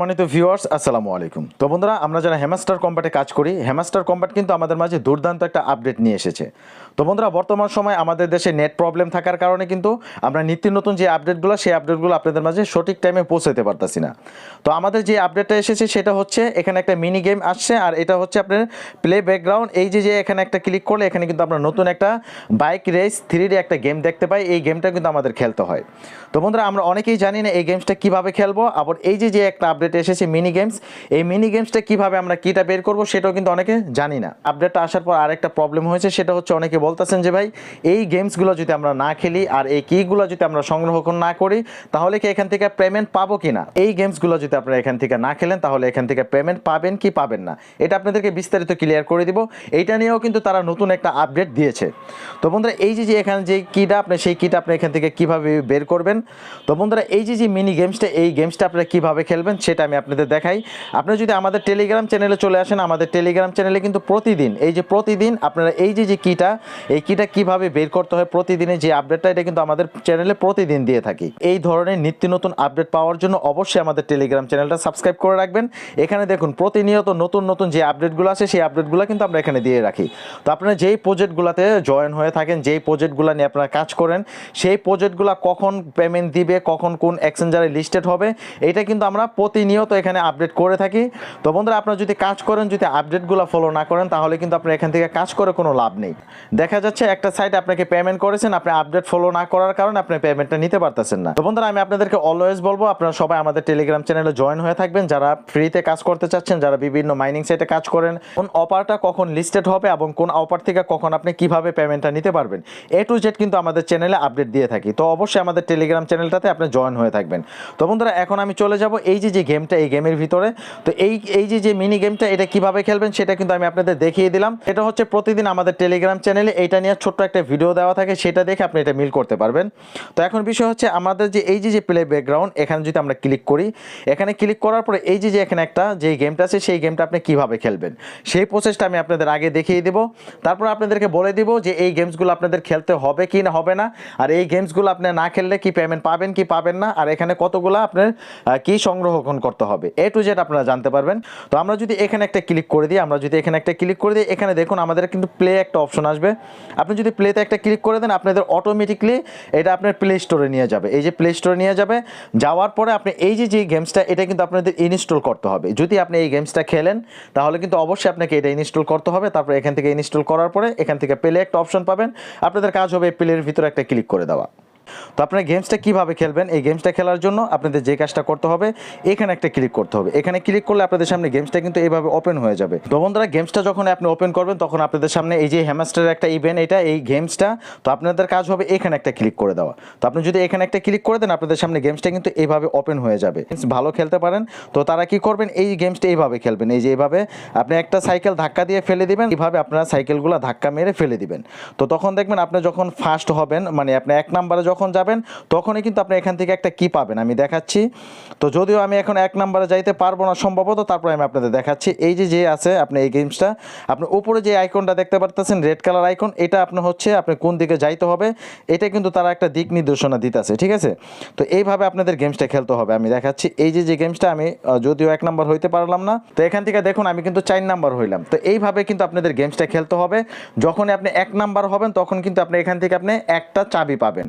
সম্মানিত ভিউয়ার্স আসসালামু আলাইকুম। তো বন্ধুরা, আমরা যারা হেমাস্টার কম্বাটে কাজ করি হেমাস্টার কম্বাট কিন্তু আমাদের মাঝে দুর্দান্ত একটা আপডেট নিয়ে এসেছে। তো বন্ধুরা, বর্তমান সময় আমাদের দেশে নেট প্রবলেম থাকার কারণে কিন্তু আমরা নিত্য নতুন যে আপডেটগুলো সেই আপডেটগুলো আপনাদের মাঝে সঠিক টাইমে পৌঁছাতে পারতাছি না। তো আমাদের যে আপডেটটা এসেছে, সেটা হচ্ছে এখানে একটা মিনি গেম আসছে, আর এটা হচ্ছে আপনার প্লে ব্যাকগ্রাউন্ড এই যে যে এখানে একটা ক্লিক করলে, এখানে কিন্তু আমরা নতুন একটা বাইক রেস থ্রি একটা গেম দেখতে পাই। এই গেমটা কিন্তু আমাদের খেলতে হয়। তো বন্ধুরা, আমরা অনেকেই জানি না এই গেমসটা কীভাবে খেলব, আবার এই যে যে একটা আপডেট এসেছে মিনি গেমস এই মিনি গেমসটা কীভাবে আমরা কিটা বের করব সেটাও কিন্তু অনেকে জানি না। আপডেটটা আসার পর আরেকটা প্রবলেম হয়েছে, সেটা হচ্ছে অনেকে বলতেছেন যে, ভাই, এই গেমসগুলো যদি আমরা না খেলি আর এই কিগুলো যদি আমরা সংরক্ষণ না করি, তাহলে কি এখান থেকে পেমেন্ট পাবো কি না এই গেমসগুলো যদি আপনারা এখান থেকে না খেলেন, তাহলে এখান থেকে পেমেন্ট পাবেন কি পাবেন না? এটা আপনাদেরকে বিস্তারিত ক্লিয়ার করে দিব। এইটা নিয়েও কিন্তু তারা নতুন একটা আপডেট দিয়েছে। তো বন্ধুরা, এই যে যে এখানে যে কিটা আপনি, সেই কিটা আপনি এখান থেকে কীভাবে বের করবেন? তো বন্ধুরা, এই যে যে মিনি গেমসটা এই গেমসটা আপনারা কীভাবে খেলবেন, সেটা আমি আপনাদের দেখাই। আপনি যদি আমাদের টেলিগ্রাম চ্যানেলে চলে আসেন, আমাদের টেলিগ্রাম চ্যানেলে কিন্তু প্রতিদিন, এই যে প্রতিদিন আপনারা এই যে যে কিটা এই কিটা কীভাবে বের করতে হয় প্রতিদিনের যে আপডেটটা এটা কিন্তু আমাদের চ্যানেলে প্রতিদিন দিয়ে থাকি। এই ধরনের নিত্য নতুন আপডেট পাওয়ার জন্য অবশ্যই আমাদের টেলিগ্রাম চ্যানেলটা সাবস্ক্রাইব করে রাখবেন। এখানে দেখুন, প্রতিনিয়ত নতুন নতুন যে আপডেটগুলো আছে সেই আপডেটগুলো কিন্তু আমরা এখানে দিয়ে রাখি। তো আপনারা যেই প্রজেক্টগুলোতে জয়েন হয়ে থাকেন, যেই প্রজেক্টগুলো নিয়ে আপনারা কাজ করেন, সেই প্রজেক্টগুলো কখন পেমেন্ট দিবে, কখন কোন এক্সচেঞ্জারে লিস্টেড হবে, এটা কিন্তু আমরা প্রতিনিয়ত এখানে আপডেট করে থাকি। তো বন্ধুরা, আপনারা যদি কাজ করেন, যদি আপডেটগুলো ফলো না করেন, তাহলে কিন্তু আপনার এখান থেকে কাজ করে কোনো লাভ নেই। দেখা যাচ্ছে একটা সাইট আপনাকে পেমেন্ট করেছেন, আপনি আপডেট ফলো না করার কারণে আপনি পেমেন্টটা নিতে পারতেছেন না। তো বন্ধুরা, আমি আপনাদেরকে অলওয়েজ বলব, আপনারা সবাই আমাদের টেলিগ্রাম চ্যানেলে জয়েন হয়ে থাকবেন। যারা ফ্রিতে কাজ করতে চাচ্ছেন, যারা বিভিন্ন মাইনিং সাইটে কাজ করেন, কোন অপারটা কখন লিস্টেড হবে এবং কোন অপার থেকে কখন আপনি কীভাবে পেমেন্টটা নিতে পারবেন এ টু জেড কিন্তু আমাদের চ্যানেলে আপডেট দিয়ে থাকি। তো অবশ্যই আমাদের টেলিগ্রাম চ্যানেলটাতে আপনি জয়েন হয়ে থাকবেন। তো বন্ধুরা, এখন আমি চলে যাব এই যে যে গেমটা, এই গেমের ভিতরে। তো এই এই যে যে মিনি গেমটা এটা কীভাবে খেলবেন সেটা কিন্তু আমি আপনাদের দেখিয়ে দিলাম। এটা হচ্ছে প্রতিদিন আমাদের টেলিগ্রাম চ্যানেলে এটা নিয়ে ছোট্ট একটা ভিডিও দেওয়া থাকে, সেটা দেখে আপনি এটা মিল করতে পারবেন। তো এখন বিষয় হচ্ছে, আমাদের যে, এই যে যে প্লে ব্যাকগ্রাউন্ড এখানে যদি আমরা ক্লিক করি, এখানে ক্লিক করার পরে এই যে যে এখানে একটা, যে গেমটা আছে, সেই গেমটা আপনি কীভাবে খেলবেন? সেই প্রসেসটা আমি আপনাদের আগে দেখিয়ে দেবো। তারপর আপনাদেরকে বলে দিব যে, এই গেমসগুলো আপনাদের খেলতে হবে কি না, হবে না। আর এই গেমসগুলো আপনি না খেললে কি পেমেন্ট পাবেন, কি পাবেন না? আর এখানে কতগুলো আপনার কি সংরক্ষণ করতে হবে। এ টু জেড আপনারা জানতে পারবেন। তো আমরা যদি এখানে একটা ক্লিক করে দিই, আমরা যদি এখানে একটা ক্লিক করে দিই, এখানে দেখুন আমাদের কিন্তু প্লে একটা অপশন আসবে। আপনি যদি প্লেতে একটা ক্লিক করে দেন, আপনাদের অটোমেটিকলি এটা আপনার প্লে স্টোরে নিয়ে যাবে। এই যে প্লে স্টোরে নিয়ে যাবে, যাওয়ার পরে আপনি এই যে যে গেমসটা এটা কিন্তু আপনাদের ইনস্টল করতে হবে। যদি আপনি এই গেমসটা খেলেন, তাহলে কিন্তু অবশ্যই আপনাকে এটা ইনস্টল করতে হবে। তারপর এখান থেকে ইনস্টল করার পরে এখান থেকে প্লে একটা অপশন পাবেন। আপনাদের কাজ হবে প্লের ভিতরে একটা ক্লিক করে দেওয়া। তো আপনার গেমসটা কীভাবে খেলবেন? এই গেমসটা খেলার জন্য আপনাদের যে কাজটা করতে হবে, এখানে একটা ক্লিক করতে হবে। এখানে ক্লিক করলে আপনাদের সামনে গেমসটা কিন্তু এইভাবে ওপেন হয়ে যাবে। তো বন্ধুরা গেমসটা যখন আপনি ওপেন করবেন, তখন আপনাদের সামনে এই যে হ্যামাস্টারের একটা ইভেন্ট এটা, এই গেমসটা তো আপনাদের কাজ হবে এখানে একটা ক্লিক করে দেওয়া। তো আপনি যদি এখানে একটা ক্লিক করে দেন, আপনাদের সামনে গেমসটা কিন্তু এইভাবে ওপেন হয়ে যাবে। ভালো খেলতে পারেন। তো তারা কি করবেন? এই গেমসটা এইভাবে খেলবেন। এই যে এইভাবে আপনি একটা সাইকেল ধাক্কা দিয়ে ফেলে দিবেন এইভাবে আপনারা সাইকেলগুলো ধাক্কা মেরে ফেলে দিবেন। তো তখন দেখবেন, আপনি যখন ফার্স্ট হবেন মানে আপনি এক নাম্বারে যখন যাবেন, তখনই কিন্তু আপনি এখান থেকে একটা কি পাবেন, আমি দেখাচ্ছি। তো যদিও আমি এখন এক নাম্বারে যাইতে পারব না সম্ভবত, তারপরে আমি আপনাদের দেখাচ্ছি। এই যে যে আছে আপনি এই গেমসটা আপনি উপরে যে আইকনটা দেখতে পারতেছেন রেড কালার আইকন এটা আপনার হচ্ছে আপনি কোন দিকে যাইতে হবে, এটা কিন্তু তারা একটা দিক নির্দেশনা দিতেছে, ঠিক আছে? তো এইভাবে আপনাদের গেমসটা খেলতে হবে, আমি দেখাচ্ছি। এই যে যে গেমসটা আমি যদিও এক নাম্বার হইতে পারলাম না, তো এখান থেকে দেখুন আমি কিন্তু চার নাম্বার হইলাম। তো এইভাবে কিন্তু আপনাদের গেমসটা খেলতে হবে। যখনই আপনি এক নাম্বার হবেন, তখন কিন্তু আপনি এখান থেকে আপনি একটা চাবি পাবেন।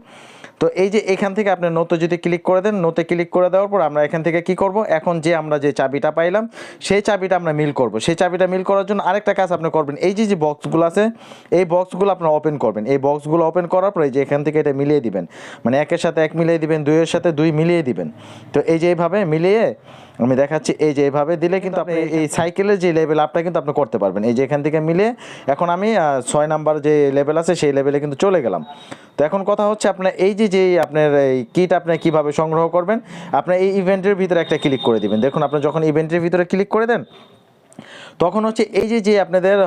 তো এই যে এখান থেকে আপনি নোতে যদি ক্লিক করে দেন নোতে ক্লিক করে দেওয়ার পর আমরা এখান থেকে কি করব? এখন যে আমরা যে চাবিটা পাইলাম, সেই চাবিটা আমরা মিল করব। সেই চাবিটা মিল করার জন্য আরেকটা কাজ আপনি করবেন। এই যে যে বক্সগুলো আছে, এই বক্সগুলো আপনারা ওপেন করবেন। এই বক্সগুলো ওপেন করার পরে যে এখান থেকে এটা মিলিয়ে দিবেন। মানে একের সাথে এক মিলিয়ে দিবেন, দুইয়ের সাথে দুই মিলিয়ে দিবেন। তো এই যে এইভাবে মিলিয়ে আমি দেখাচ্ছি এই যে এইভাবে দিলে কিন্তু আপনি এই সাইকেলের যে লেভেল আপটা কিন্তু আপনি করতে পারবেন। এই যে এখান থেকে মিলে এখন আমি ছয় নাম্বার যে লেভেল আছে সেই লেভেলে কিন্তু চলে গেলাম। তো এখন কথা হচ্ছে আপনার এই যে যে আপনার এই কিট আপনি কীভাবে সংগ্রহ করবেন আপনি এই ইভেন্টের ভিতরে একটা ক্লিক করে দিবেন। দেখুন আপনি যখন ইভেন্টের ভিতরে ক্লিক করে দেন তখন হচ্ছে এই যে যে আপনাদের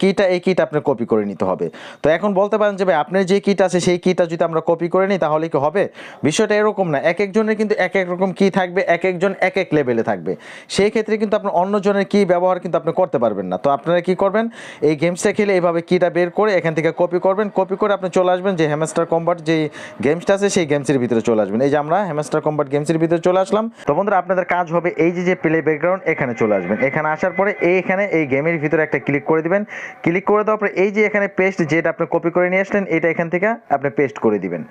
কিটা এই কিটা আপনার কপি করে নিতে হবে। তো এখন বলতে পারেন যে, ভাই, আপনার যে কিট আছে, সেই কিটা যদি আমরা কপি করে নিই, তাহলে কি হবে? বিষয়টা এরকম না। এক একজনের কিন্তু এক এক রকম কি থাকবে, এক একজন এক এক লেভেলে থাকবে। সেই ক্ষেত্রে কিন্তু আপনার অন্যজনের কি ব্যবহার কিন্তু আপনি করতে পারবেন না। তো আপনারা কি করবেন? এই গেমসটা খেলে এইভাবে কিটা বের করে এখান থেকে কপি করবেন। কপি করে আপনি চলে আসবেন যে হ্যামস্টার কম্বার্ট যে গেমসটা আছে, সেই গেমসের ভিতরে চলে আসবেন। এই যে আমরা হ্যামস্টার কম্বার্ট গেমসের ভিতরে চলে আসলাম। তো বন্ধুরা, আপনাদের কাজ হবে এই যে যে প্লে ব্যাকগ্রাউন্ড এখানে চলে আসবেন। এখানে আসার পরে এইখানে এই গেমের ভিতরে একটা ক্লিক করে দিবেন। ক্লিক করে দেওয়ার পরে এই যে এখানে পেস্ট যেটা আপনি কপি করে নিয়ে আসলেন, এটা এখান থেকে আপনি পেস্ট করে দিবেন।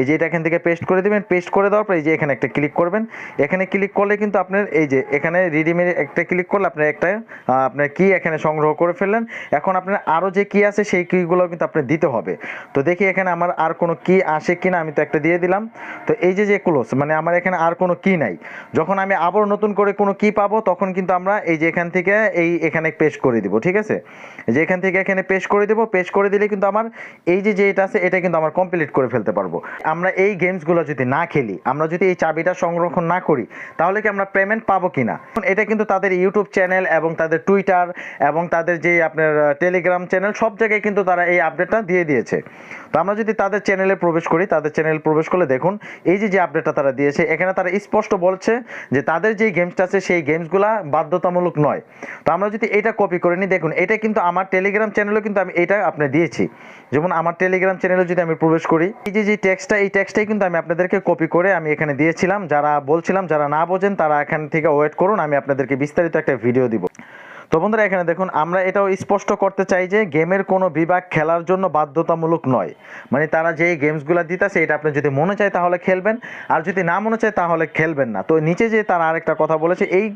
এই যে এটা এখান থেকে পেস্ট করে দিবেন পেস্ট করে দেওয়ার পরে এই যে এখানে একটা ক্লিক করবেন। এখানে ক্লিক করলে কিন্তু আপনার এই যে এখানে রিডিমের একটা ক্লিক করলে আপনার একটা আপনার কি এখানে সংগ্রহ করে ফেললেন। এখন আপনার আরও যে কি আছে সেই কিগুলো কিন্তু আপনার দিতে হবে। তো দেখি এখানে আমার আর কোনো কি আসে কিনা, আমি তো একটা দিয়ে দিলাম। তো এই যে যে ক্লোজ মানে আমার এখানে আর কোনো কি নাই। যখন আমি আবার নতুন করে কোনো কি পাবো, তখন কিন্তু আমরা এই যে এখান থেকে এই এখানে পেস্ট করে দিব, ঠিক আছে? যে এখান থেকে এখানে পেস্ট করে দিব, পেস্ট করে দিলে কিন্তু আমার এই যে যেটা আছে, এটা কিন্তু আমার কমপ্লিট করে ফেলতে পারব। আমরা এই গেমসগুলো যদি না খেলি, আমরা যদি এই চাবিটা সংরক্ষণ না করি, তাহলে কি আমরা পেমেন্ট পাবো কিনা? এখন এটা কিন্তু তাদের ইউটিউব চ্যানেল এবং তাদের টুইটার এবং তাদের যে আপনার টেলিগ্রাম চ্যানেল সব জায়গায় কিন্তু তারা এই আপডেটটা দিয়ে দিয়েছে। তো আমরা যদি তাদের চ্যানেলে প্রবেশ করি, তাদের চ্যানেল প্রবেশ করলে দেখুন, এই যে যে আপডেটটা তারা দিয়েছে, এখানে তারা স্পষ্ট বলছে যে তাদের যে গেমসটা আছে, সেই গেমসগুলা বাধ্যতামূলক নয়। তো আমরা যদি এটা কপি করে নিই, দেখুন, এটা কিন্তু আমার টেলিগ্রাম চ্যানেলেও কিন্তু আমি এটা আপনি দিয়েছি। যেমন আমার টেলিগ্রাম চ্যানেলে যদি আমি প্রবেশ করি, এই যে যে টেক্সটটা এই টেক্সটাই কিন্তু আমি আপনাদেরকে কপি করে আমি এখানে দিয়েছিলাম। যারা বলছিলাম, যারা না বোঝেন, তারা এখান থেকে ওয়েট করুন, আমি আপনাদেরকে বিস্তারিত একটা ভিডিও দিব। তো বন্ধুরা, এখানে দেখুন, আমরা এটাও স্পষ্ট করতে চাই যে গেমের কোনো বিভাগ খেলার জন্য বাধ্যতামূলক নয়। মানে তারা যে গেমসগুলো দিতেছে, এটা আপনি যদি মনে চায় তাহলে খেলবেন, আর যদি না মনে চায় তাহলে খেলবেন না। তো নিচে যে তারা আরেকটা কথা বলেছে, এই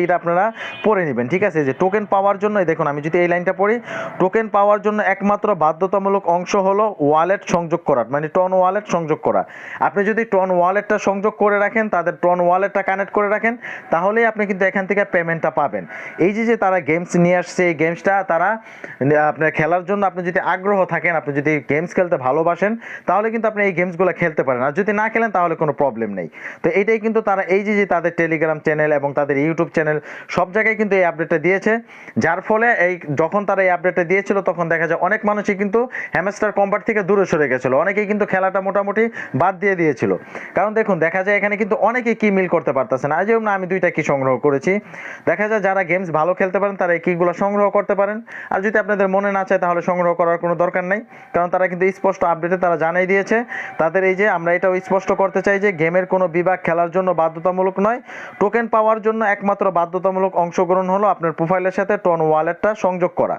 এইটা আপনারা পড়ে নেবেন, ঠিক আছে? যে টোকেন পাওয়ার জন্য দেখুন, আমি যদি এই লাইনটা পড়ি টোকেন পাওয়ার জন্য একমাত্র বাধ্যতামূলক অংশ হলো ওয়ালেট সংযোগ করা মানে টন ওয়ালেট সংযোগ করা। আপনি যদি টন ওয়ালেটটা সংযোগ করে রাখেন, তাদের টন ওয়ালেটটা কানেক্ট করে রাখেন, তাহলেই আপনি কিন্তু এখান থেকে পেমেন্টটা পাবেন। এই যে যে তারা গেমস নিয়ে আসছে, এই গেমসটা তারা আপনার খেলার জন্য আপনি যদি আগ্রহ থাকেন, আপনি যদি গেমস খেলতে ভালোবাসেন, তাহলে কিন্তু আপনি এই গেমসগুলো খেলতে পারেন। আর যদি না খেলেন, তাহলে কোনো প্রবলেম নেই। তো এটাই কিন্তু তারা, এই যে তাদের টেলিগ্রাম চ্যানেল এবং তাদের ইউটিউব চ্যানেল সব জায়গায় কিন্তু এই আপডেটটা দিয়েছে। যার ফলে এই, যখন তারা এই আপডেটটা দিয়েছিল, তখন দেখা যায় অনেক মানুষই কিন্তু হ্যামস্টার কম্পার্ট থেকে দূরে সরে গেছিল। অনেকেই কিন্তু খেলাটা মোটামুটি বাদ দিয়ে দিয়েছিল। কারণ দেখুন, দেখা যায় এখানে কিন্তু অনেকেই কি মিল করতে পারতেছে না। যেমন আমি দুইটা কি সংগ্রহ করেছি। দেখা যায় যারা গেমস ভালো খেলতে পারেন, তারা এই কিগুলো সংগ্রহ করতে পারেন। আর যদি আপনাদের মনে না চায়, তাহলে সংগ্রহ করার কোনো দরকার নেই। কারণ তারা কিন্তু স্পষ্ট আপডেটে তারা জানাই দিয়েছে। তাদের এই যে, আমরা এটাও স্পষ্ট করতে চাই যে, গেমের কোনো বিভাগ খেলার জন্য বাধ্যতামূলক নয়। টোকেন পাওয়ার জন্য একমাত্র বাধ্যতামূলক অংশগ্রহণ হলো আপনার প্রোফাইলের সাথে টোন ওয়ালেটটা সংযোগ করা।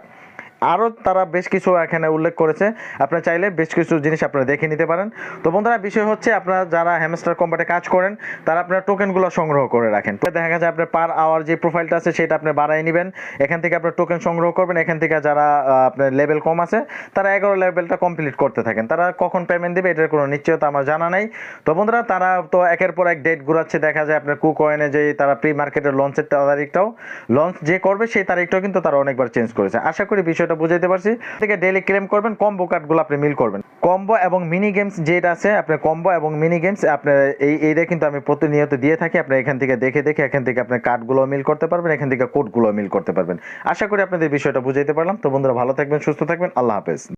আরও তারা বেশ কিছু এখানে উল্লেখ করেছে। আপনারা চাইলে বেশ কিছু জিনিস আপনারা দেখে নিতে পারেন। তো বন্ধুরা, বিষয় হচ্ছে আপনারা যারা হ্যামস্টার কোম্পানিতে কাজ করেন, তারা আপনার টোকেনগুলো সংগ্রহ করে রাখেন। তো দেখা যায় আপনার পার আওয়ার যে প্রোফাইলটা আছে, সেটা আপনি বাড়াই নেবেন। এখান থেকে আপনার টোকেন সংগ্রহ করবেন। এখান থেকে যারা আপনার লেভেল কম আছে, তারা এগারো লেভেলটা কমপ্লিট করতে থাকেন। তারা কখন পেমেন্ট দেবে, এটার কোনো নিশ্চয়তা আমার জানা নাই। তো বন্ধুরা, তারা তো একের পর এক ডেট ঘুরাচ্ছে। দেখা যায় আপনার কু কয়েনে যে তারা প্রি মার্কেটের লঞ্চের তারিখটাও লঞ্চ যে করবে, সেই তারিখটাও কিন্তু তারা অনেকবার চেঞ্জ করেছে। আশা করি বিষয়টা বুঝাইতে পারছি। থেকে ডেলি ক্লেম করবেন কম্বো কার্ডগুলো আপনি মিল করবেন। কম্বো এবং মিনি গেমস যেটা আছে আপনার কম্বো এবং মিনি গেমস আপনার এই, এইটা কিন্তু আমি প্রতিনিয়ত দিয়ে থাকি, আপনি এখান থেকে দেখে দেখে এখান থেকে আপনার কার্ডগুলো মিল করতে পারবেন, এখান থেকে কোডগুলো মিল করতে পারবেন। আশা করি আপনাদের বিষয়টা বুঝাইতে পারলাম। তো বন্ধুরা, ভালো থাকবেন, সুস্থ থাকবেন, আল্লাহ হাফেজ।